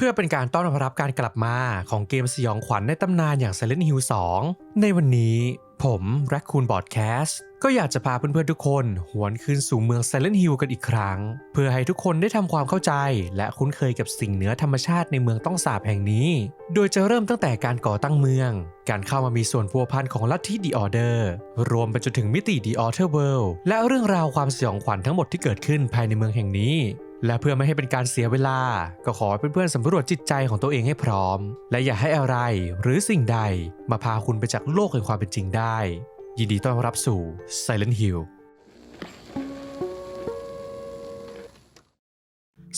เพื่อเป็นการต้อนรับการกลับมาของเกมสยองขวัญในตำนานอย่าง Silent Hill 2 ในวันนี้ผมแร็คคูนบอดแคสต์ก็อยากจะพาเพื่อนๆทุกคนหวนคืนสู่เมือง Silent Hill กันอีกครั้ง เพื่อให้ทุกคนได้ทำความเข้าใจ และคุ้นเคยกับสิ่งเหนือธรรมชาติในเมืองต้องสาบแห่งนี้ โดยจะเริ่มตั้งแต่การก่อตั้งเมือง การเข้ามามีส่วนพัวพันของลัทธิ The Order รวมไปจนถึงมิติ The Outer World และเรื่องราวความสยองขวัญทั้งหมดที่เกิดขึ้นภายในเมืองแห่งนี้ และเพื่อไม่ให้เป็นการเสียเวลา ก็ขอให้เพื่อนๆสำรวจจิตใจของตัวเองให้พร้อม และอย่าให้อะไรหรือสิ่งใดมาพาคุณไปจากโลกแห่งความเป็นจริงได้ ยินดีต้อนรับสู่ Silent Hill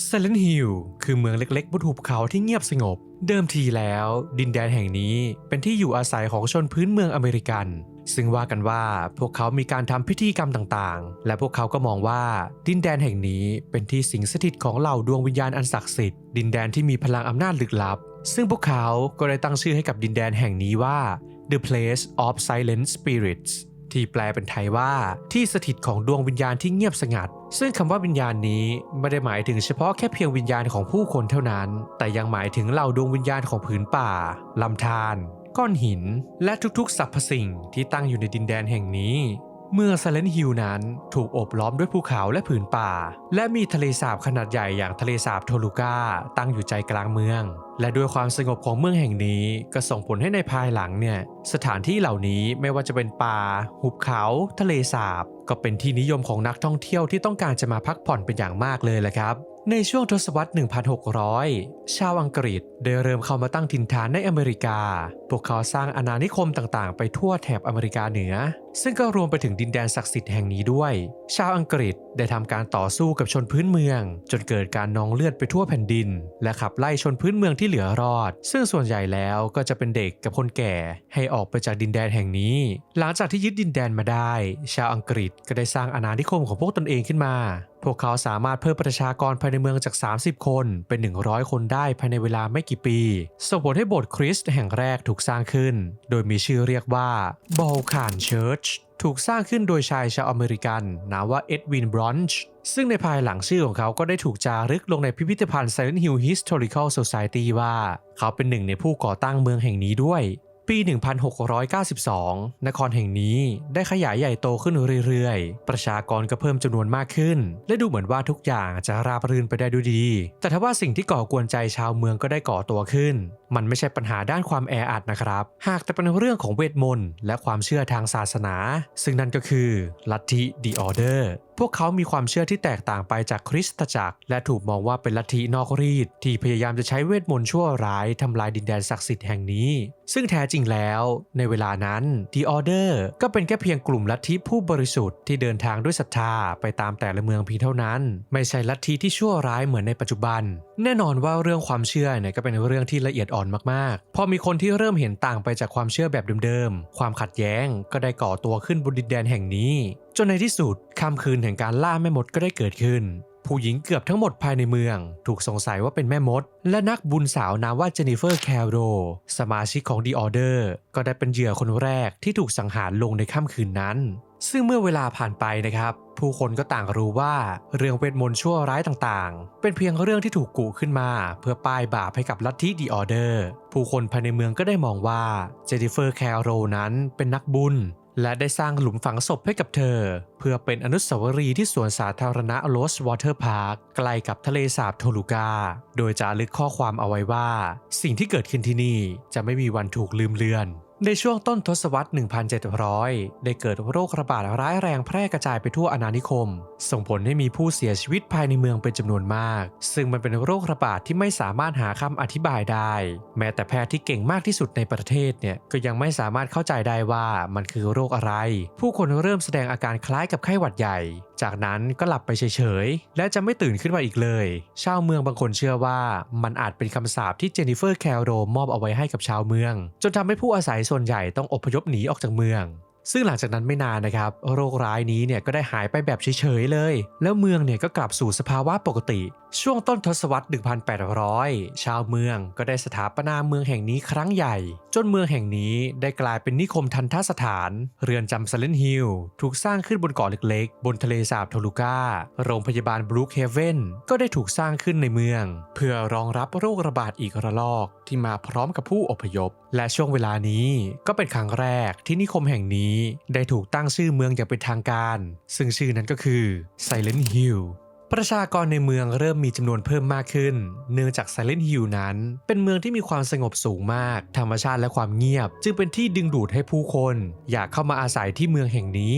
Silent Hill คือเมืองเล็กๆบนหุบเขาที่เงียบสงบ เดิมทีแล้ว ดินแดนแห่งนี้เป็นที่อยู่อาศัยของชนพื้นเมืองอเมริกัน ซึ่งว่ากันว่าพวกเขามีการทำพิธีกรรมต่างๆ และพวกเขาก็มองว่าดินแดนแห่งนี้เป็นที่สิงสถิตของเหล่าดวงวิญญาณอันศักดิ์สิทธิ์ดินแดนที่มีพลังอำนาจลึกลับ ซึ่งพวกเขาก็ได้ตั้งชื่อให้กับดินแดนแห่งนี้ว่า The Place of Silent Spirits ที่แปลเป็นไทยว่าที่สถิตของดวงวิญญาณที่เงียบสงัด ซึ่งคำว่าวิญญาณนี้ไม่ได้หมายถึงเฉพาะแค่เพียงวิญญาณของผู้คนเท่านั้น แต่ยังหมายถึงเหล่าดวงวิญญาณของผืนป่าลำธาร ก้อนหิน และทุกๆสรรพสิ่งที่ตั้งอยู่ในดินแดนแห่งนี้ เมื่องซาเลนฮิลนั้นถูกโอบล้อมด้วยภูเขาและผืนป่า และมีทะเลสาบขนาดใหญ่อย่างทะเลสาบโทลูกาตั้งอยู่ใจกลางเมือง และด้วยความสงบของเมืองแห่งนี้ก็ส่งผลให้ในภายหลังเนี่ยสถานที่เหล่านี้ไม่ว่าจะเป็นป่า หุบเขา ทะเลสาบ ก็เป็นที่นิยมของนักท่องเที่ยวที่ต้องการจะมาพักผ่อนเป็นอย่างมากเลยแหละครับ ในช่วงทศวรรษ 1600 ชาวอังกฤษได้เริ่มเข้ามาตั้งถิ่นฐานในอเมริกา พวกเขาสร้างอาณานิคมต่างๆ ไปทั่วแถบอเมริกาเหนือซึ่งก็รวมไปถึงดินแดนศักดิ์สิทธิ์แห่งนี้ด้วย ชาวอังกฤษได้ทำการต่อสู้กับชนพื้นเมือง จนเกิดการนองเลือดไปทั่วแผ่นดิน และขับไล่ชนพื้นเมืองที่เหลือรอด ซึ่งส่วนใหญ่แล้วก็จะเป็นเด็กกับคนแก่ให้ออกไปจากดินแดนแห่งนี้ หลังจากที่ยึดดินแดนมาได้ ชาวอังกฤษก็ได้สร้างอาณานิคมของพวกตนเองขึ้นมา พวกเขาสามารถเพิ่มประชากรภายในเมืองจาก 30 คนเป็น 100 คนได้ภายในเวลาไม่กี่ปีส่งผลให้โบสถ์คริสต์แห่งแรกถูกสร้างขึ้น โดยมีชื่อเรียกว่า b a l k a Church ถูกสร้างขึ้นโดยชายชาวอเมริกันนามว่าเอ็ดวินบรอนช์ซึ่งในภายหลังชื่อของเขาก็ได้ถูกจารึกลงในพิพิธภัณฑ์ Silent Hill Historical Society ว่า เขาเป็นหนึ่งในผู้ก่อตั้งเมืองแห่งนี้ด้วย ปี 1692 นครแห่งนี้ได้ขยายใหญ่โตขึ้นเรื่อยๆ ประชากรก็เพิ่มจำนวนมากขึ้น และดูเหมือนว่าทุกอย่างจะราบรื่นไปได้ด้วยดี แต่ทว่าสิ่งที่ก่อกวนใจชาวเมืองก็ได้ก่อตัวขึ้น มันไม่ใช่ปัญหาด้านความแออัดนะครับ หากแต่เป็นเรื่องของเวทมนต์และความเชื่อทางศาสนา ซึ่งนั่นก็คือลัทธิ The Order พวกเขามีความเชื่อที่แตกต่างไปจากคริสตจักร และถูกมองว่าเป็นลัทธินอกรีดที่พยายามจะใช้เวทมนต์ชั่วร้ายทำลายดินแดนศักดิ์สิทธิ์แห่งนี้ ซึ่งแท้จริงงแล้ว ในเวลานั้น The Order ก็เป็นแค่เพียงกลุ่มลัทธิผู้บริสุทธิ์ที่เดินทางด้วยศรัทธาไปตามแต่ละเมืองเพียงเท่านั้น ไม่ใช่ลัทธิที่ชั่วร้ายเหมือนในปัจจุบัน แน่นอนว่าเรื่องความเชื่อเนี่ยก็เป็นเรื่องที่ละเอียดอ่อนมากๆ พอมีคนที่เริ่มเห็นต่างไปจากความเชื่อแบบเดิมๆ ความขัดแย้งก็ได้ก่อตัวขึ้นบนดินแดนแห่งนี้ จนในที่สุดค่ำคืนแห่งการล่าแม่มดก็ได้เกิดขึ้น ผู้หญิงเกือบทั้งหมดภายในเมือง ถูกสงสัยว่าเป็นแม่มด และนักบุญสาวนามว่าเจนนิเฟอร์แคโรสมาชิกของ The Order ก็ได้เป็นเหยื่อคนแรกที่ถูกสังหารลงในค่ำคืนนั้น ซึ่งเมื่อเวลาผ่านไปนะครับ ผู้คนก็ต่างรู้ว่าเรื่องเวทมนต์ชั่วร้ายต่างๆ เป็นเพียงเรื่องที่ถูกกุขึ้นมา เพื่อป้ายบาปให้กับลัทธิ The Order ผู้คนภายในเมืองก็ได้มองว่าเจนนิเฟอร์แคโรนั้นเป็นนักบุญ และได้สร้างหลุมฝังศพให้กับเธอ เพื่อเป็นอนุสาวรีย์ที่สวนสาธารณะโรสวอเตอร์พาร์คใกล้กับทะเลสาบโทลูกา โดยจารึกข้อความเอาไว้ว่า สิ่งที่เกิดขึ้นที่นี่จะไม่มีวันถูกลืมเลือน ในช่วงต้นทศวรรษ 1700 ได้เกิดโรคระบาดร้ายแรงแพร่กระจายไปทั่วอาณานิคม ส่งผลให้มีผู้เสียชีวิตภายในเมืองเป็นจำนวนมาก ซึ่งมันเป็นโรคระบาดที่ไม่สามารถหาคำอธิบายได้ แม้แต่แพทย์ที่เก่งมากที่สุดในประเทศเนี่ยก็ยังไม่สามารถเข้าใจได้ว่ามันคือโรคอะไร ผู้คนเริ่มแสดงอาการคล้ายกับไข้หวัดใหญ่ จากนั้นก็หลับไปเฉยๆ และจะไม่ตื่นขึ้นมาอีกเลย ชาวเมืองบางคนเชื่อว่ามันอาจเป็นคำสาปที่เจนนิเฟอร์แคลโรมอบเอาไว้ให้กับชาวเมือง จนทำให้ผู้อาศัยส่วนใหญ่ต้องอพยพหนีออกจากเมืองซึ่งหลังจากนั้นไม่นานนะครับ โรคร้ายนี้เนี่ยก็ได้หายไปแบบเฉยๆเลย แล้วเมืองเนี่ยก็กลับสู่สภาวะปกติช่วงต้นทศวรรษ 1800 ชาวเมืองก็ได้สถาปนาเมืองแห่งนี้ครั้งใหญ่ จนเมืองแห่งนี้ได้กลายเป็นนิคมทันทสถาน เรือนจำไซเลนฮิลถูกสร้างขึ้นบนเกาะเล็กๆ บนทะเลสาบโทลูกาโรงพยาบาลบรูคเฮเวนก็ได้ถูกสร้างขึ้นในเมือง เพื่อรองรับโรคระบาดอีกระลอก ที่มาพร้อมกับผู้อพยพ และช่วงเวลานี้ก็เป็นครั้งแรกที่นิคมแห่งนี้ได้ถูกตั้งชื่อเมืองอย่างเป็นทางการ ซึ่งชื่อนั้นก็คือ Silent Hill ประชากรในเมืองเริ่มมีจำนวนเพิ่มมากขึ้น เนื่องจากไซเลนฮิลนั้น เป็นเมืองที่มีความสงบสูงมาก ธรรมชาติและความเงียบ จึงเป็นที่ดึงดูดให้ผู้คน อยากเข้ามาอาศัยที่เมืองแห่งนี้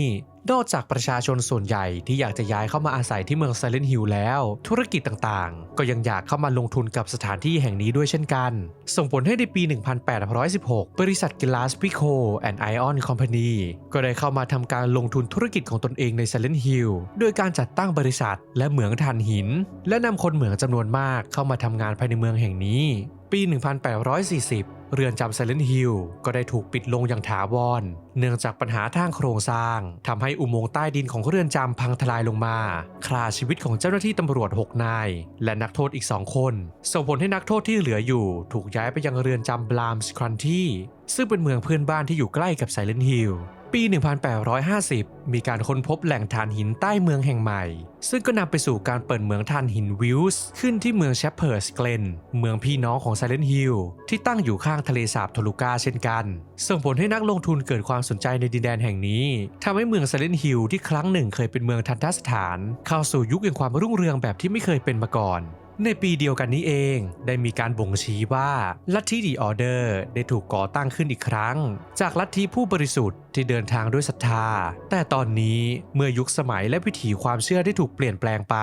นอกจากประชาชนส่วนใหญ่ที่อยากจะย้ายเข้ามาอาศัยที่เมือง Silent Hill แล้ว ธุรกิจต่างๆ ก็ยังอยากเข้ามาลงทุนกับสถานที่แห่งนี้ด้วยเช่นกัน ส่งผลให้ในปี 1816 บริษัท Glass Pico and Iron Company ก็ได้เข้ามาทำการลงทุนธุรกิจของตนเองใน Silent Hill โดยการจัดตั้งบริษัทและเหมืองถ่านหิน และนำคนเหมืองจำนวนมากเข้ามาทำงานภายในเมืองแห่งนี้ ปี 1840 เรือนจำไซเลนฮิลก็ได้ถูกปิดลงอย่างถาวร เนื่องจากปัญหาทางโครงสร้างทำให้อุโมงค์ใต้ดินของเรือนจำพังทลายลงมาฆ่าชีวิตของเจ้าหน้าที่ตำรวจ 6 นาย และนักโทษอีก2คน ส่งผลให้นักโทษที่เหลืออยู่ ถูกย้ายไปยังเรือนจำบลามสครันที่ซึ่งเป็นเมืองเพื่อนบ้านที่อยู่ใกล้กับไซเลนฮิล ปี 1850 มีการค้นพบแหล่งถ่านหินใต้เมืองแห่งใหม่ ซึ่งก็นำไปสู่การเปิดเมืองถ่านหินวิลส์ขึ้นที่เมืองแชปเพิร์สเกลนเมืองพี่น้องของไซเลนฮิลที่ตั้งอยู่ข้างทะเลสาบโทลูกาเช่นกัน ส่งผลให้นักลงทุนเกิดความสนใจในดินแดนแห่งนี้ทำให้เมืองไซเลนฮิลที่ครั้งหนึ่งเคยเป็นเมืองทันทสถาน เข้าสู่ยุคแห่งความรุ่งเรืองแบบที่ไม่เคยเป็นมาก่อนในปีเดียวกันนี้เองได้มีการบ่งชี้ว่าลัทธิดีออเดอร์ได้ถูกก่อตั้งขึ้นอีกครั้ง จากลัทธิผู้บริสุทธิ์ ที่เดินทางด้วยศรัทธา แต่ตอนนี้เมื่อยุคสมัยและวิถีความเชื่อได้ถูกเปลี่ยนแปลงไป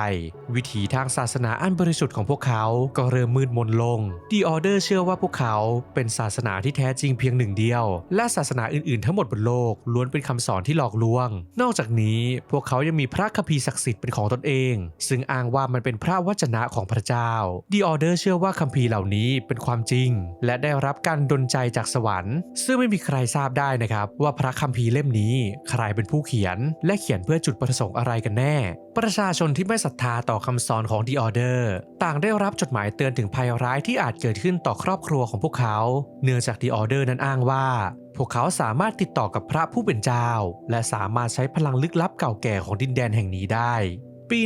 วิถีทางศาสนาอันบริสุทธิ์ของพวกเขาก็เริ่มมืดมนลงดีออเดอร์เชื่อว่าพวกเขาเป็นศาสนาที่แท้จริงเพียงหนึ่งเดียว และศาสนาอื่นๆ ทั้งหมดบนโลกล้วนเป็นคำสอนที่หลอกลวง นอกจากนี้พวกเขายังมีพระคัมภีร์ศักดิ์สิทธิ์เป็นของตนเอง ซึ่งอ้างว่ามันเป็นพระวจนะของพระเจ้าดีออเดอร์เชื่อว่าคัมภีร์เหล่านี้เป็นความจริง และได้รับการดลใจจากสวรรค์ ซึ่งไม่มีใครทราบได้นะครับว่าพระคัมภีร์เล่มนี้ใครเป็นผู้เขียน และเขียนเพื่อจุดประสงค์อะไรกันแน่ ประชาชนที่ไม่ศรัทธาต่อคำสอนของดีออเดอร์ต่างได้รับจดหมายเตือนถึงภัยร้ายที่อาจเกิดขึ้นต่อครอบครัวของพวกเขา เนื่องจากดีออเดอร์นั้นอ้างว่า พวกเขาสามารถติดต่อกับพระผู้เป็นเจ้า และสามารถใช้พลังลึกลับเก่าแก่ของดินแดนแห่งนี้ได้ปี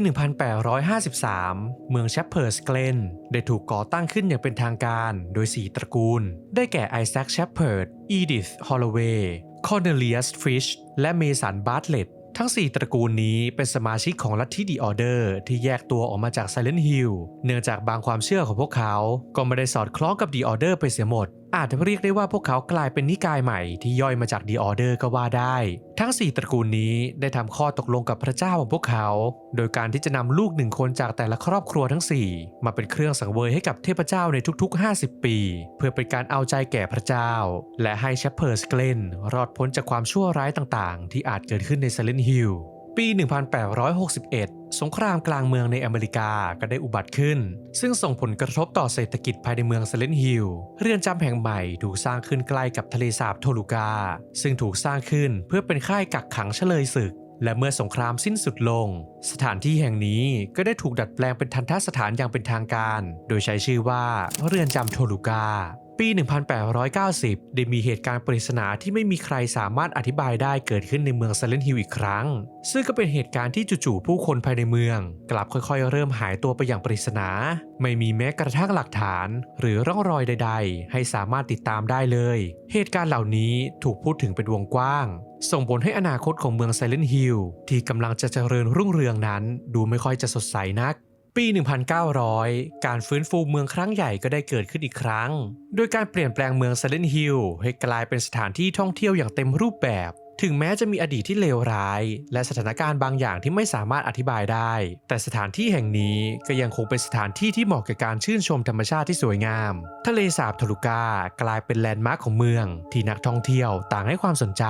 1853 เมืองแชปเพิร์สเกลนได้ถูกก่อตั้งขึ้นอย่างเป็นทางการโดย 4 ตระกูล ได้แก่ไอแซคแชปเพิร์ดอีดิธ ฮอลลเวย์ คอร์เนเลียสฟิชและเมสันบาร์ตเลตทั้ง 4 ตระกูลนี้เป็นสมาชิกของลัทธิดีออเดอร์ที่แยกตัวออกมาจากไซเลนฮิลเนื่องจากบางความเชื่อของพวกเขา ก็ไม่ได้สอดคล้องกับดีออเดอร์ไปเสียหมด อาจเรียกได้ว่าพวกเขากลายเป็นนิกายใหม่ที่ย่อยมาจากดีออเดอร์ก็ว่าได้ ทั้ง 4 ตระกูลนี้ได้ทำข้อตกลงกับพระเจ้าของพวกเขา โดยการที่จะนำลูกหนึ่งคนจากแต่ละครอบครัวทั้ง 4 มาเป็นเครื่องสังเวยให้กับเทพเจ้าในทุกๆ 50 ปี เพื่อเป็นการเอาใจแก่พระเจ้า และให้แชปเพิร์สเกลนรอดพ้นจากความชั่วร้ายต่างๆ ที่อาจเกิดขึ้นใน Silent Hill ปี 1861 สงครามกลางเมืองในอเมริกาก็ได้อุบัติขึ้น ซึ่งส่งผลกระทบต่อเศรษฐกิจภายในเมืองเซเลนฮิลเรือนจำแห่งใหม่ถูกสร้างขึ้นใกล้กับทะเลสาบโทลูกา ซึ่งถูกสร้างขึ้นเพื่อเป็นค่ายกักขังเฉลยศึก และเมื่อสงครามสิ้นสุดลง สถานที่แห่งนี้ก็ได้ถูกดัดแปลงเป็นทันทสถานอย่างเป็นทางการ โดยใช้ชื่อว่าเรือนจำโทลูกา ปี 1890 ได้มีเหตุการณ์ปริศนาที่ไม่มีใครสามารถอธิบายได้เกิดขึ้นในเมือง Silent Hill อีกครั้ง ซึ่งก็เป็นเหตุการณ์ที่จู่ๆผู้คนภายในเมือง กลับค่อยๆ เริ่มหายตัวไปอย่างปริศนา ไม่มีแม้กระทั่งหลักฐาน หรือร่องรอยใด ๆ ให้สามารถติดตามได้เลย เหตุการณ์เหล่านี้ถูกพูดถึงเป็นวงกว้าง ส่งผลให้อนาคตของเมือง Silent Hill ที่กำลังจะเจริญรุ่งเรืองนั้น ดูไม่ค่อยจะสดใสนัก ปี 1900 การฟื้นฟูเมืองครั้งใหญ่ก็ได้เกิดขึ้นอีกครั้ง โดยการเปลี่ยนแปลงเมือง Silent Hill ให้กลายเป็นสถานที่ท่องเที่ยวอย่างเต็มรูปแบบ ถึงแม้จะมีอดีตที่เลวร้าย และสถานการณ์บางอย่างที่ไม่สามารถอธิบายได้ แต่สถานที่แห่งนี้ก็ยังคงเป็นสถานที่ที่เหมาะกับการชื่นชมธรรมชาติที่สวยงาม ทะเลสาบทลูกากลายเป็นแลนด์มาร์คของเมือง ที่นักท่องเที่ยวต่างให้ความสนใจ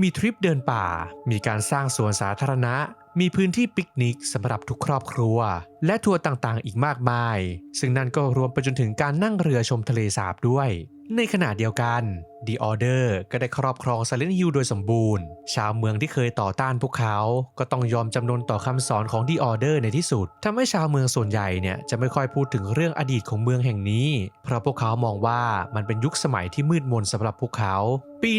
มีทริปเดินป่า มีการสร้างสวนสาธารณะ มีพื้นที่ปิกนิกสำหรับทุกครอบครัว และทัวร์ต่างๆ อีกมากมาย ซึ่งนั่นก็รวมไปจนถึงการนั่งเรือชมทะเลสาบด้วย ในขณะเดียวกัน The Order ก็ได้ครอบครอง Silent Hill โดยสมบูรณ์ ชาวเมืองที่เคยต่อต้านพวกเขา ก็ต้องยอมจำนนต่อคำสอนของ The Order ในที่สุดทำให้ชาวเมืองส่วนใหญ่เนี่ยจะไม่ค่อยพูดถึงเรื่องอดีตของเมืองแห่งนี้ เพราะพวกเขามองว่ามันเป็นยุคสมัยที่มืดมนสำหรับพวกเขา ปี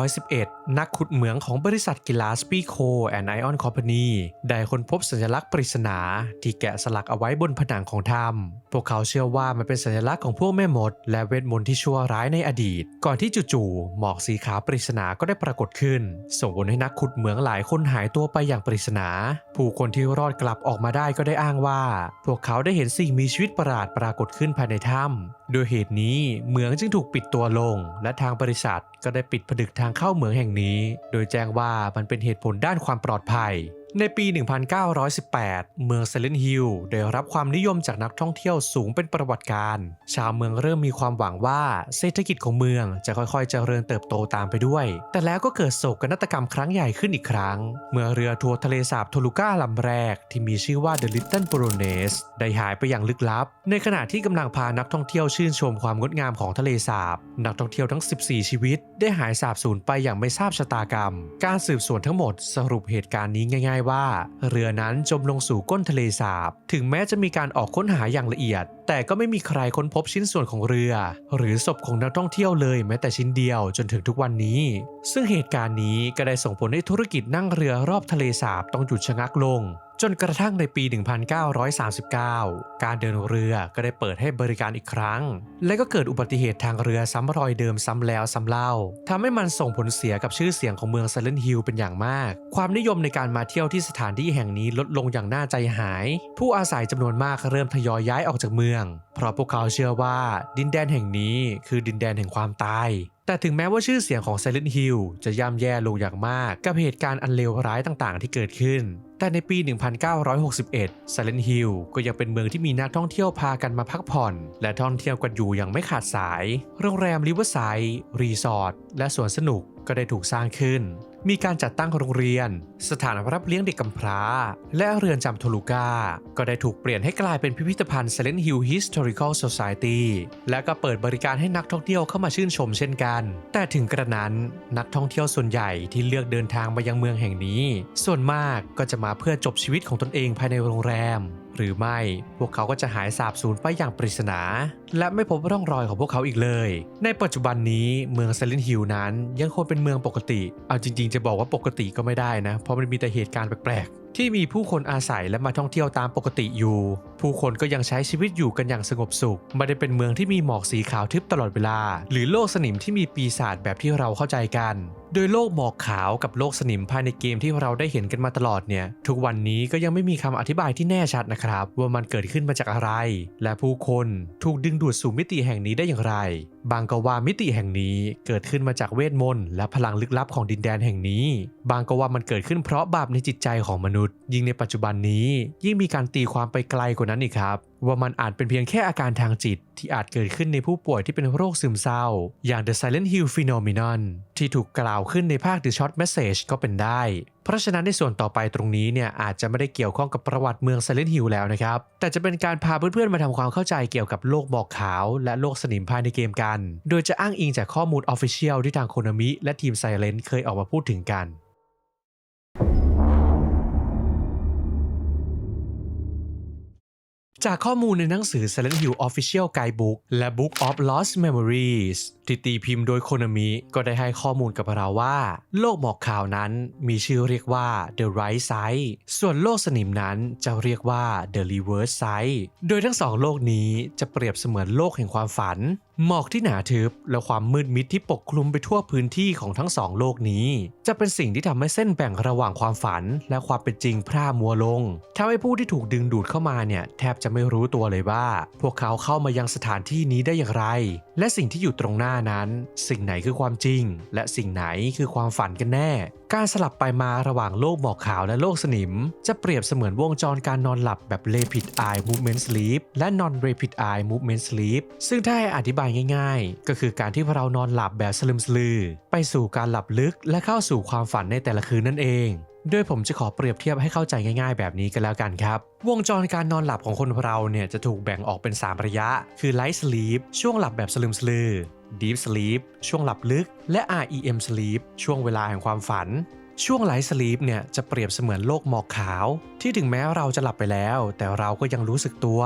1911 นักขุดเหมืองของบริษัทกิลาสปีโคแอนไอออนคอมพานีได้ค้นพบสัญลักษณ์ปริศนา ที่แกะสลักเอาไว้บนผนังของถ้ำพวกเขาเชื่อว่ามันเป็นสัญลักษณ์ของพวกแม่มด และเวทมนต์ที่ชั่วร้ายในอดีต ก่อนที่จู่ๆหมอกสีขาวปริศนาก็ได้ปรากฏขึ้น ส่งผลให้นักขุดเหมืองหลายคนหายตัวไปอย่างปริศนา ผู้คนที่รอดกลับออกมาได้ก็ได้อ้างว่า พวกเขาได้เห็นสิ่งมีชีวิตประหลาดปรากฏขึ้นภายในถ้ำโดยเหตุนี้เหมืองจึงถูกปิดตัวลง และทางบริษัทก็ได้ปิดผดึกทางเข้าเหมืองแห่งนี้ โดยแจ้งว่ามันเป็นเหตุผลด้านความปลอดภัย ในปี 1918 เมืองเซเลนฮิลได้รับความนิยมจากนักท่องเที่ยวสูงเป็นประวัติการ ชาวเมืองเริ่มมีความหวังว่าเศรษฐกิจของเมืองจะค่อยๆเจริญเติบโตตามไปด้วย แต่แล้วก็เกิดโศกนาฏกรรมครั้งใหญ่ขึ้นอีกครั้ง เมื่อเรือทัวร์ทะเลสาบโทลูก้าลำแรกที่มีชื่อว่า The Little b r o n e s ได้หายไปอย่างลึกลับ ในขณะที่กำลังพานักท่องเที่ยวชื่นชมความงดงามของทะเลสาบ นักท่องเที่ยวทั้ง 14 ชีวิต ได้หายสาบสูญไปอย่างไม่ทราบชะตากรรม การสืบสวนทั้งหมดสรุปเหตุการณ์นี้ง่ายๆว่า เรือนั้นจมลงสู่ก้นทะเลสาบ ถึงแม้จะมีการออกค้นหาอย่างละเอียด แต่ก็ไม่มีใครค้นพบชิ้นส่วนของเรือ หรือศพของนักท่องเที่ยวเลยแม้แต่ชิ้นเดียวจนถึงทุกวันนี้ ซึ่งเหตุการณ์นี้ก็ได้ส่งผลให้ธุรกิจนั่งเรือรอบทะเลสาบต้องหยุดชะงักลง จนกระทั่งในปี 1939 การเดินเรือก็ได้เปิดให้บริการอีกครั้ง และก็เกิดอุบัติเหตุทางเรือซ้ำรอยเดิมซ้ำแล้วซ้ำเล่าทำให้มันส่งผลเสียกับชื่อเสียงของเมือง Silent Hill เป็นอย่างมาก ความนิยมในการมาเที่ยวที่สถานที่แห่งนี้ลดลงอย่างน่าใจหาย ผู้อาศัยจำนวนมากเริ่มทยอยย้ายออกจากเมือง เพราะพวกเขาเชื่อว่าดินแดนแห่งนี้คือดินแดนแห่งความตายแต่ถึงแม้ว่าชื่อเสียงของ Silent Hill จะย่ำแย่ลงอย่างมาก กับเหตุการณ์อันเลวร้ายต่างๆ ที่เกิดขึ้น แต่ในปี 1961 Silent Hill ก็ยังเป็นเมืองที่มีนักท่องเที่ยวพากันมาพักผ่อน และท่องเที่ยวกันอยู่อย่างไม่ขาดสาย โรงแรมริเวอร์ไซด์รีสอร์ทและสวนสนุกก็ได้ถูกสร้างขึ้น มีการจัดตั้งโรงเรียน สถานรับเลี้ยงเด็กกำพร้า และเรือนจำโทลูกา ก็ได้ถูกเปลี่ยนให้กลายเป็นพิพิธภัณฑ์ Silent Hill Historical Society และก็เปิดบริการให้นักท่องเที่ยวเข้ามาชื่นชมเช่นกัน แต่ถึงกระนั้นนักท่องเที่ยวส่วนใหญ่ที่เลือกเดินทางมายังเมืองแห่งนี้ ส่วนมากก็จะมาเพื่อจบชีวิตของตนเองภายในโรงแรม หรือไม่ พวกเขาก็จะหายสาบสูญไปอย่างปริศนา และไม่พบร่องรอยของพวกเขาอีกเลย ในปัจจุบันนี้เมือง Silent Hill นั้นยังคงเป็นเมืองปกติ เอาจริง ๆ จะบอกว่าปกติก็ไม่ได้นะ เพราะมันมีแต่เหตุการณ์แปลกๆ ที่มีผู้คนอาศัยและมาท่องเที่ยวตามปกติอยู่ ผู้คนก็ยังใช้ชีวิตอยู่กันอย่างสงบสุข ไม่ได้เป็นเมืองที่มีหมอกสีขาวทึบตลอดเวลา หรือโลกสนิมที่มีปีศาจแบบที่เราเข้าใจกันโดยโลกหมอกขาวกับโลกสนิมภายในเกมที่เราได้เห็นกันมาตลอดเนี่ย ทุกวันนี้ก็ยังไม่มีคำอธิบายที่แน่ชัดนะครับ ว่ามันเกิดขึ้นมาจากอะไร และผู้คนถูกดึงดูดสู่มิติแห่งนี้ได้อย่างไร บางก็ว่ามิติแห่งนี้เกิดขึ้นมาจากเวทมนต์และพลังลึกลับของดินแดนแห่งนี้ บางก็ว่ามันเกิดขึ้นเพราะบาปในจิตใจของมนุษย์ ยิ่งในปัจจุบันนี้ยิ่งมีการตีความไปไกลกว่านั้นอีกครับว่ามันอาจเป็นเพียงแค่อาการทางจิตที่อาจเกิดขึ้นในผู้ป่วยที่เป็นโรคซึมเศร้า อย่าง The Silent Hill Phenomenon ที่ถูกกล่าวขึ้นในภาค The Short Message ก็เป็นได้ เพราะฉะนั้นในส่วนต่อไปตรงนี้เนี่ยอาจจะไม่ได้เกี่ยวข้องกับประวัติเมือง Silent Hill แล้วนะครับ แต่จะเป็นการพาเพื่อนๆมาทำความเข้าใจเกี่ยวกับโลกหมอกขาว และโลกสนิมภายในเกมกัน โดยจะอ้างอิงจากข้อมูล Official ที่ทางโคนามิและทีม Silent เคยออกมาพูดถึงกัน จากข้อมูลในหนังสือ Silent Hill Official Guidebook และ Book of Lost Memories ที่ตีพิมพ์โดยโคนามิก็ได้ให้ข้อมูลกับเราว่า โลกหมอกขาวนั้นมีชื่อเรียกว่า The Right Side ส่วนโลกสนิมนั้นจะเรียกว่า The Reverse Side โดยทั้งสองโลกนี้จะเปรียบเสมือนโลกแห่งความฝัน หมอกที่หนาทึบและความมืดมิดที่ปกคลุมไปทั่วพื้นที่ของทั้งสองโลกนี้ จะเป็นสิ่งที่ทำให้เส้นแบ่งระหว่างความฝัน และความเป็นจริงพร่ามัวลงทำให้ผู้ที่ถูกดึงดูดเข้ามาเนี่ยแทบจะไม่รู้ตัวเลยว่า พวกเขาเข้ามายังสถานที่นี้ได้อย่างไร และสิ่งที่อยู่ตรงหน้านั้น สิ่งไหนคือความจริง และสิ่งไหนคือความฝันกันแน่ การสลับไปมาระหว่างโลกหมอกขาวและโลกสนิม จะเปรียบเสมือนวงจรการนอนหลับแบบ rapid eye movement sleep และ non rapid eye movement sleep ซึ่งถ้าให้อธิบายง่ายๆ ก็คือการที่เรานอนหลับแบบสลึมสลือ ไปสู่การหลับลึกและเข้าสู่ความฝันในแต่ละคืนนั่นเอง โดยผมจะขอเปรียบเทียบให้เข้าใจง่ายๆ แบบนี้กันแล้วกันครับ วงจรการนอนหลับของคนเราเนี่ยจะถูกแบ่งออกเป็น 3 ระยะ คือ light sleep ช่วงหลับแบบสลืมสลือ deep sleep ช่วงหลับลึก และ REM sleep ช่วงเวลาแห่งความฝัน ช่วงไลท์สลีปเนี่ยจะเปรียบเสมือนโลกหมอกขาว ที่ถึงแม้เราจะหลับไปแล้ว แต่เราก็ยังรู้สึกตัว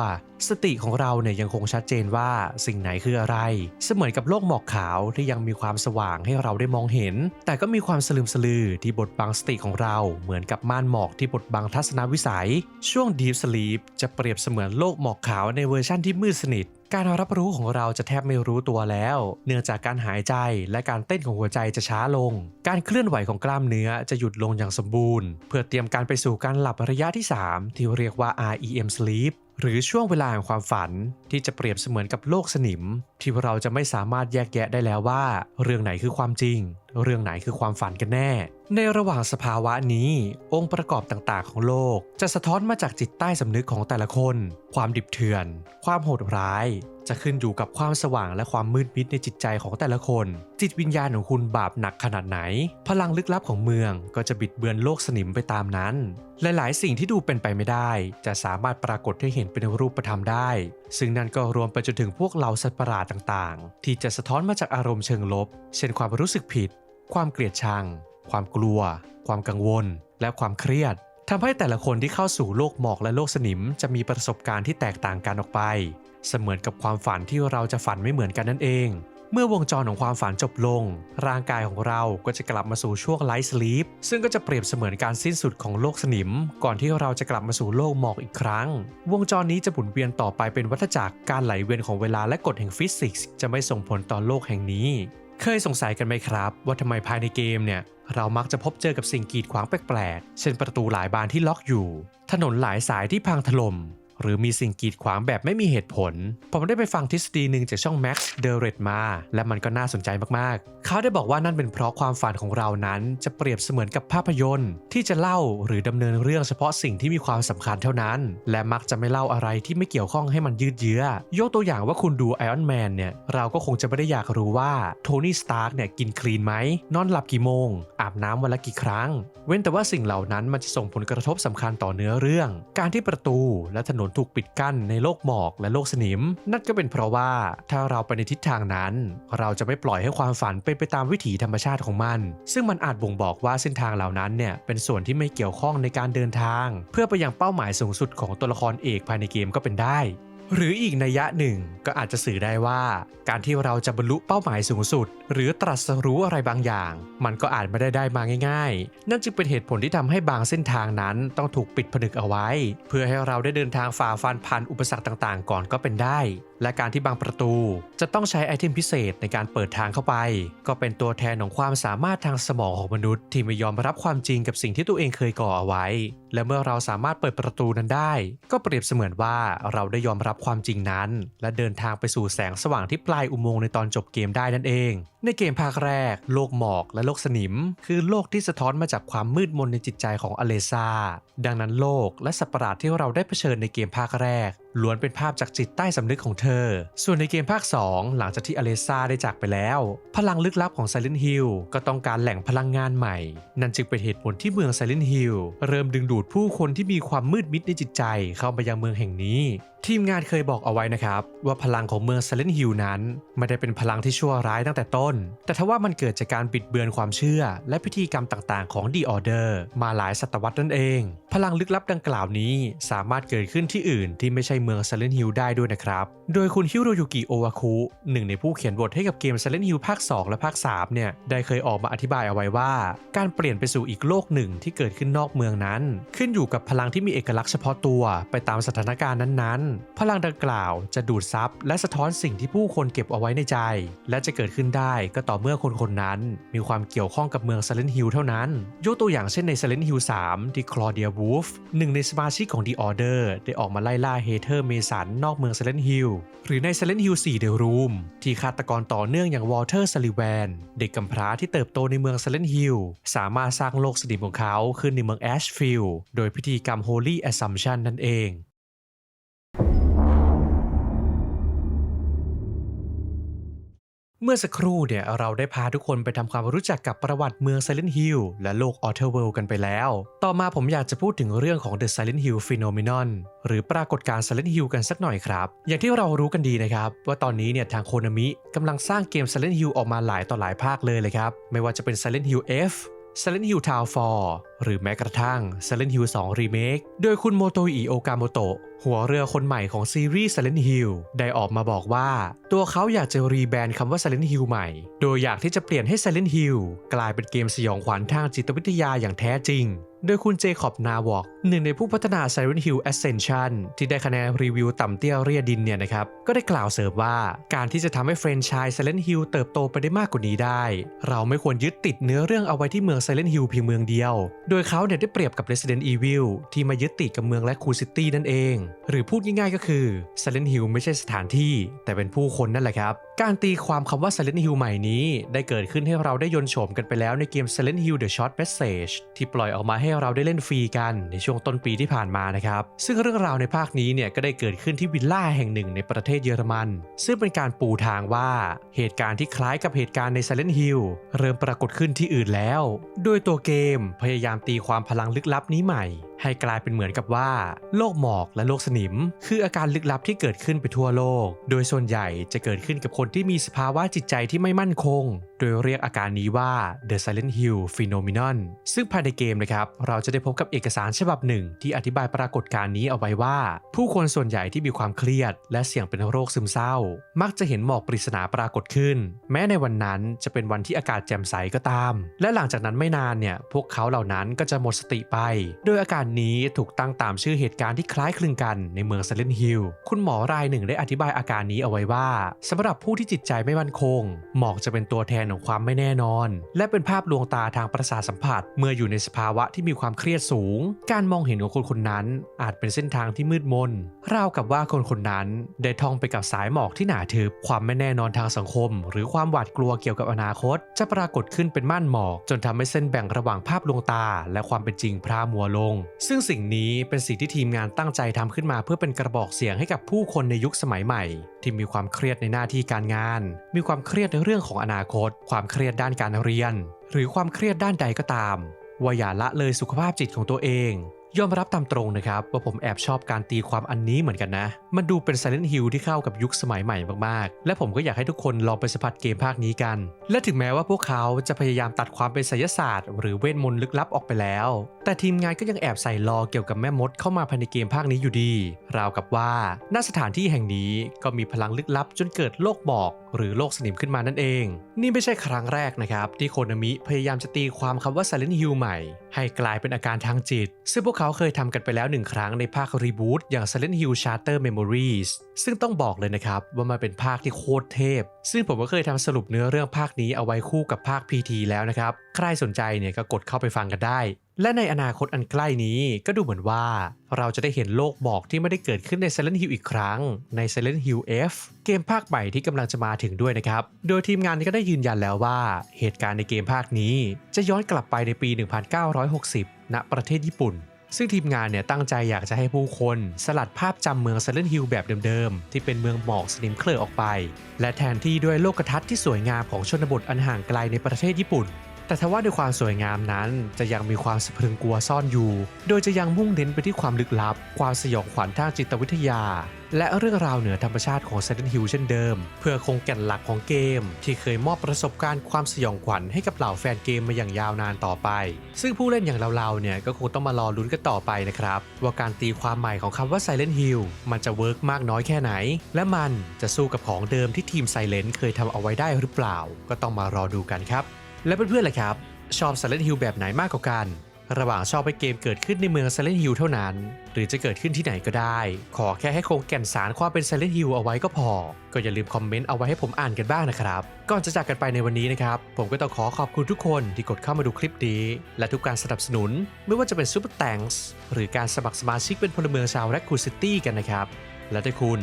สติของเราเนี่ยยังคงชัดเจนว่าสิ่งไหนคืออะไร เสมือนกับโลกหมอกขาวที่ยังมีความสว่างให้เราได้มองเห็น แต่ก็มีความสลืมสลือที่บดบังสติของเราเหมือนกับม่านหมอกที่บดบังทัศนวิสัย ช่วง Deep Sleep จะเปรียบเสมือนโลกหมอกขาวในเวอร์ชั่นที่มืดสนิท การรับรู้ของเราจะแทบไม่รู้ตัวแล้ว เนื่องจากการหายใจและการเต้นของหัวใจจะช้าลง การเคลื่อนไหวของกล้ามเนื้อจะหยุดลงอย่างสมบูรณ์ เพื่อเตรียมการไปสู่การหลับระยะที่ 3 ที่เรียกว่า REM sleep หรือช่วงเวลาแห่งความฝันที่จะเปรียบเสมือนกับโลกสนิม ที่เราจะไม่สามารถแยกแยะได้แล้วว่า เรื่องไหนคือความจริง เรื่องไหนคือความฝันกันแน่ ในระหว่างสภาวะนี้ องค์ประกอบต่างๆ ของโลก จะสะท้อนมาจากจิตใต้สำนึกของแต่ละคน ความดิบเถื่อน ความโหดร้าย จะขึ้นอยู่กับความสว่างและความมืดมิดในจิตใจของแต่ละคน จิตวิญญาณของคุณบาปหนักขนาดไหน พลังลึกลับของเมืองก็จะบิดเบือนโลกสนิมไปตามนั้น หลายๆ สิ่งที่ดูเป็นไปไม่ได้ จะสามารถปรากฏให้เห็นเป็นรูปธรรมได้ ซึ่งนั่นก็รวมไปจนถึงพวกเหล่าสัตว์ประหลาดต่าง ๆ ที่จะสะท้อนมาจากอารมณ์เชิงลบ เช่นความรู้สึกผิด ความเกลียดชัง ความกลัว ความกังวล และความเครียดทำให้แต่ละคนที่เข้าสู่โลกหมอกและโลกสนิม จะมีประสบการณ์ที่แตกต่างกันออกไป เสมือนกับความฝันที่เราจะฝันไม่เหมือนกันนั่นเอง เมื่อวงจรของความฝันจบลง ร่างกายของเราก็จะกลับมาสู่ช่วงไลท์สลีปซึ่งก็จะเปรียบเสมือนการสิ้นสุดของโลกสนิม ก่อนที่เราจะกลับมาสู่โลกหมอกอีกครั้ง วงจรนี้จะหมุนเวียนต่อไปเป็นวัฏจักรการไหลเวียนของเวลาและกฎแห่งฟิสิกส์จะไม่ส่งผลต่อโลกแห่งนี้ เคยสงสัยกันไหมครับ ว่าทำไมภายในเกมเนี่ย เรามักจะพบเจอกับสิ่งกีดขวางแปลกๆ เช่นประตูหลายบานที่ล็อกอยู่ ถนนหลายสายที่พังถล่ม หรือมีสิ่งกีดขวางแบบไม่มีเหตุผล ผมได้ไปฟังทฤษฎีหนึ่งจากช่อง Max d e r e t มา และมันก็น่าสนใจมากๆ เขาได้บอกว่านั่นเป็นเพราะความฝันของเรานั้นจะเปรียบเสมือนกับภาพยนตร์ ที่จะเล่าหรือดำเนินเรื่องเฉพาะสิ่งที่มีความสำคัญเท่านั้น และมักจะไม่เล่าอะไรที่ไม่เกี่ยวข้องให้มันยืดเยื้อยกตัวอย่างว่าคุณดู Iron Man เนี่ยเราก็คงจะไม่ได้อยากรู้ว่าโทนี่สตาร์กเนี่ยกินคลีนไหมนอนหลับกี่โมง อาบน้ำวันละกี่ครั้ง เว้นแต่ว่าสิ่งเหล่านั้นมันจะส่งผลกระทบสำคัญต่อเนื้อเรื่อง การที่ประตูและถนนถูกปิดกั้นในโลกหมอกและโลกสนิม นั่นก็เป็นเพราะว่าถ้าเราไปในทิศทางนั้น เราจะไม่ปล่อยให้ความฝันเป็นไปตามวิถีธรรมชาติของมัน ซึ่งมันอาจบ่งบอกว่าเส้นทางเหล่านั้นเนี่ยเป็นส่วนที่ไม่เกี่ยวข้องในการเดินทาง เพื่อไปยังเป้าหมายสูงสุดของตัวละครเอกภายในเกมก็เป็นได้ หรืออีกนัยยะหนึ่งก็อาจจะสื่อได้ว่าการที่เราจะบรรลุเป้าหมายสูงสุด หรือตรัสรู้อะไรบางอย่าง มันก็อาจไม่ได้ได้มาง่าย ๆ นั่นจึงเป็นเหตุผลที่ทำให้บางเส้นทางนั้นต้องถูกปิดผนึกเอาไว้ เพื่อให้เราได้เดินทางฝ่าฟันผ่านอุปสรรคต่างๆ ก่อนก็เป็นได้ และการที่บางประตู จะต้องใช้ไอเทมพิเศษในการเปิดทางเข้าไป ก็เป็นตัวแทนของความสามารถทางสมองของมนุษย์ ที่ไม่ยอมรับความจริงกับสิ่งที่ตัวเองเคยก่อเอาไว้ และเมื่อเราสามารถเปิดประตูนั้นได้ ก็เปรียบเสมือนว่าเราได้ยอมรับความจริงนั้น และเดินทางไปสู่แสงสว่างที่ปลายอุโมงค์ในตอนจบเกมได้นั่นเอง ในเกมภาคแรก โลกหมอกและโลกสนิม คือโลกที่สะท้อนมาจากความมืดมนในจิตใจของอเลซาดังนั้นโลกและสัตว์ประหลาดที่เราได้เผชิญในเกมภาคแรกล้วนเป็นภาพจากจิตใต้สำนึกของเธอ ส่วนในเกมภาค 2 หลังจากที่อเลซาได้จากไปแล้ว พลังลึกลับของ Silent Hill ก็ต้องการแหล่งพลังงานใหม่ นั่นจึงเป็นเหตุผลที่เมือง Silent Hill เริ่มดึงดูดผู้คนที่มีความมืดมิดในจิตใจเข้ามายังเมืองแห่งนี้ ทีมงานเคยบอกเอาไว้นะครับ ว่าพลังของเมือง Silent Hill นั้น ไม่ได้เป็นพลังที่ชั่วร้ายตั้งแต่ต้นแต่ทว่ามันเกิดจากการบิดเบือนความเชื่อ และพิธีกรรมต่างๆ ของ The Order มาหลายศตวรรษนั่นเอง พลังลึกลับดังกล่าวนี้สามารถเกิดขึ้นที่อื่นที่ไม่ใช่เมือง Silent Hill ได้ด้วยนะครับ โดยคุณฮิโรยุกิโอวาคุหนึ่งในผู้เขียนบทให้กับเกม Silent Hill ภาค 2 และภาค 3 เนี่ย ได้เคยออกมาอธิบายเอาไว้ว่า การเปลี่ยนไปสู่อีกโลกหนึ่งที่เกิดขึ้นนอกเมืองนั้น ขึ้นอยู่กับพลังที่มีเอกลักษณ์เฉพาะตัวไปตามสถานการณ์นั้นๆ พลังดังกล่าวจะดูดซับและสะท้อนสิ่งที่ผู้คนเก็บเอาไว้ในใจ และจะเกิดขึ้นได้ก็ต่อเมื่อคนคนนั้น มีความเกี่ยวข้องกับเมือง Silent Hill เท่านั้น ยกตัวอย่างเช่นใน Silent Hill 3 ที่คลอเดียวูฟหนึ่งในสมาชิกของ The Order ได้ออกมาไล่ล่าเฮเธอร์เมสันนอกเมือง Silent Hill หรือใน Silent Hill 4 The Room ที่ฆาตกรต่อเนื่องอย่างวอลเตอร์ซัลลิแวนเด็กกำพร้าที่เติบโตในเมือง Silent Hill สามารถสร้างโลกสนิมของเขาขึ้นในเมืองแอชฟิลด์โดยพิธีกรรม Holy Assumption นั่นเอง เมื่อสักครู่เนี่ยเราได้พาทุกคนไปทำความรู้จักกับประวัติเมือง Silent Hill และโลก Outer World กันไปแล้ว ต่อมาผมอยากจะพูดถึงเรื่องของ The Silent Hill Phenomenon หรือปรากฏการณ์ Silent Hill กันสักหน่อยครับ อย่างที่เรารู้กันดีนะครับ ว่าตอนนี้เนี่ยทางโคนามิกำลังสร้างเกม Silent Hill ออกมาหลายต่อหลายภาคเลยเลยครับ ไม่ว่าจะเป็น Silent Hill F Silent Hill Town 4 หรือแม้กระทั่ง Silent Hill 2 Remake โดยคุณโมโตอิโอกาโมโตะหัวเรือคนใหม่ของซีรีส์ Silent Hill ได้ออกมาบอกว่า ตัวเขาอยากจะรีแบรนด์คำว่า Silent Hill ใหม่ โดยอยากที่จะเปลี่ยนให้ Silent Hill กลายเป็นเกมสยองขวัญทางจิตวิทยาอย่างแท้จริง โดยคุณเจคอบนาวอกหนึ่งในผู้พัฒนา Silent Hill Ascension ที่ได้คะแนนรีวิวต่ำเตี้ยเรียดินเนี่ยนะครับ ก็ได้กล่าวเสริมว่าการที่จะทำให้แฟรนไชส์ Silent Hill เติบโตไปได้มากกว่านี้ได้ เราไม่ควรยึดติดเนื้อเรื่องเอาไว้ที่เมือง Silent Hill เพียงเมืองเดียว โดยเขาเนี่ยได้เปรียบกับ Resident Evil ที่มายึดติดกับเมืองและคูซิตี้นั่นเอง หรือพูดง่ายๆก็คือ Silent Hill ไม่ใช่สถานที่ แต่เป็นผู้คนนั่นแหละครับการตีความคำว่า Silent Hill ใหม่นี้ ได้เกิดขึ้นให้เราได้ยนต์โฉมกันไปแล้วในเกม Silent Hill The Short Message ที่ปล่อยออกมาให้เราได้เล่นฟรีกันในช่วงต้นปีที่ผ่านมานะครับ ซึ่งเรื่องราวในภาคนี้เนี่ยก็ได้เกิดขึ้นที่วิลล่าแห่งหนึ่งในประเทศเยอรมัน ซึ่งเป็นการปูทางว่าเหตุการณ์ที่คล้ายกับเหตุการณ์ใน Silent Hill เริ่มปรากฏขึ้นที่อื่นแล้ว โดยตัวเกมพยายามตีความพลังลึกลับนี้ใหม่ ให้กลายเป็นเหมือนกับว่าโลกหมอกและโลกสนิม คืออาการลึกลับที่เกิดขึ้นไปทั่วโลก โดยส่วนใหญ่จะเกิดขึ้นกับคนที่มีสภาวะจิตใจที่ไม่มั่นคง โดยเรียกอาการนี้ว่า The Silent Hill Phenomenon ซึ่งภายในเกมนะครับ เราจะได้พบกับเอกสารฉบับหนึ่ง ที่อธิบายปรากฏการณ์นี้เอาไว้ว่า ผู้คนส่วนใหญ่ที่มีความเครียด และเสี่ยงเป็นโรคซึมเศร้า มักจะเห็นหมอกปริศนาปรากฏขึ้น แม้ในวันนั้นจะเป็นวันที่อากาศแจ่มใสก็ตาม และหลังจากนั้นไม่นานเนี่ยพวกเขาเหล่านั้นก็จะหมดสติไป โดยอาการนี้ถูกตั้งตามชื่อเหตุการณ์ที่คล้ายคลึงกันในเมือง Silent Hill คุณหมอรายหนึ่งได้อธิบายอาการนี้เอาไว้ว่าสำหรับผู้ที่จิตใจไม่มั่นคง หมอกจะเป็นตัวแทนของความไม่แน่นอน และเป็นภาพลวงตาทางประสาทสัมผัส เมื่ออยู่ในสภาวะที่มีความเครียดสูง การมองเห็นของคนคนนั้น อาจเป็นเส้นทางที่มืดมนราวกับว่าคนคนนั้น ได้ท่องไปกับสายหมอกที่หนาทึบความไม่แน่นอนทางสังคม หรือความหวาดกลัวเกี่ยวกับอนาคต จะปรากฏขึ้นเป็นม่านหมอก จนทำให้เส้นแบ่งระหว่างภาพลวงตา และความเป็นจริงพร่ามัวลงซึ่งสิ่งนี้เป็นสิ่งที่ทีมงานตั้งใจทำขึ้นมาเพื่อเป็นกระบอกเสียงให้กับผู้คนในยุคสมัยใหม่ ที่มีความเครียดในหน้าที่การงาน มีความเครียดในเรื่องของอนาคต ความเครียดด้านการเรียน หรือความเครียดด้านใดก็ตามว่าอย่าละเลยสุขภาพจิตของตัวเอง ยอมรับตามตรงนะครับว่าผมแอบชอบการตีความอันนี้เหมือนกันนะ มันดูเป็น Silent Hill ที่เข้ากับยุคสมัยใหม่มากๆ และผมก็อยากให้ทุกคนลองไปสัมผัสเกมภาคนี้กัน และถึงแม้ว่าพวกเขาจะพยายามตัดความเป็นไสยศาสตร์ หรือเวทมนต์ลึกลับออกไปแล้ว แต่ทีมงานก็ยังแอบใส่ลอเกี่ยวกับแม่มดเข้ามาภายในเกมภาคนี้อยู่ดี ราวกับว่าณสถานที่แห่งนี้ก็มีพลังลึกลับจนเกิดโลกหมอกหรือโลกสนิมขึ้นมานั่นเอง นี่ไม่ใช่ครั้งแรกนะครับ ที่โคนามิพยายามจะตีความคำว่า Silent Hill ใหม่ ให้กลายเป็นอาการทางจิต ซึ่งพวกเขาเคยทำกันไปแล้วหนึ่งครั้งในภาครีบูตอย่าง Silent Hill Charter Memories ซึ่งต้องบอกเลยนะครับว่ามันเป็นภาคที่โคตรเทพ ซึ่งผมก็เคยทำสรุปเนื้อเรื่องภาคนี้เอาไว้คู่กับภาค PT แล้วนะครับ ใครสนใจเนี่ยก็กดเข้าไปฟังกันได้ และในอนาคตอันใกล้นี้ก็ดูเหมือนว่า เราจะได้เห็นโลกหมอกที่ไม่ได้เกิดขึ้นใน Silent Hill อีกครั้ง ใน Silent Hill F เกมภาคใหม่ที่กำลังจะมาถึงด้วยนะครับ โดยทีมงานก็ได้ยืนยันแล้วว่า เหตุการณ์ในเกมภาคนี้ จะย้อนกลับไปในปี 1960 ณ ประเทศญี่ปุ่น ซึ่งทีมงานเนี่ยตั้งใจอยากจะให้ผู้คนสลัดภาพจำเมือง Silent Hill แบบเดิมๆ ที่เป็นเมืองหมอกสนิมเคลอออกไป และแทนที่ด้วยโลกทัศน์ที่สวยงามของชนบทอันห่างไกลในประเทศญี่ปุ่น แต่ทว่าด้วยความสวยงามนั้นจะยังมีความสะพรึงกลัวซ่อนอยู่ โดยจะยังมุ่งเน้นไปที่ความลึกลับ ความสยองขวัญทางจิตวิทยา และเรื่องราวเหนือธรรมชาติของ Silent Hill เช่นเดิม เพื่อคงแก่นหลักของเกม ที่เคยมอบประสบการณ์ความสยองขวัญให้กับเหล่าแฟนเกมมาอย่างยาวนานต่อไป ซึ่งผู้เล่นอย่างเราๆเนี่ยก็คงต้องมารอลุ้นกันต่อไปนะครับว่าการตีความใหม่ของคำว่า Silent Hill มันจะเวิร์กมากน้อยแค่ไหน และมันจะสู้กับของเดิมที่ทีม Silent เคยทำเอาไว้ได้หรือเปล่า ก็ต้องมารอดูกันครับ และเพื่อนๆล่ะครับ ชอบ Silent Hill แบบไหนมากกว่ากัน ระหว่างชอบให้เกมเกิดขึ้นในเมือง Silent Hill เท่านั้น หรือจะเกิดขึ้นที่ไหนก็ได้ ขอแค่ให้คงแก่นสารความเป็น Silent Hill เอาไว้ก็พอ ก็อย่าลืมคอมเมนต์เอาไว้ให้ผมอ่านกันบ้างนะครับ ก่อนจะจากกันไปในวันนี้นะครับ ผมก็ต้องขอขอบคุณทุกคนที่กดเข้ามาดูคลิปนี้ และทุกการสนับสนุน ไม่ว่าจะเป็น Super Thanks หรือการสมัครสมาชิกเป็นพลเมืองชาวแรคคูซิตี้กันนะครับ และถ้าคุณ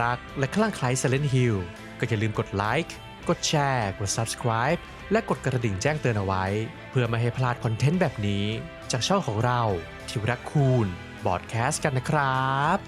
รักและคลั่งไคล้ Silent Hill ก็อย่าลืมกดไลค์กดแชร์กด subscribe และกดกระดิ่งแจ้งเตือนเอาไว้ เพื่อไม่ให้พลาดคอนเทนต์แบบนี้ จากช่องของเราที่รักคูณบอดแคสต์กันนะครับ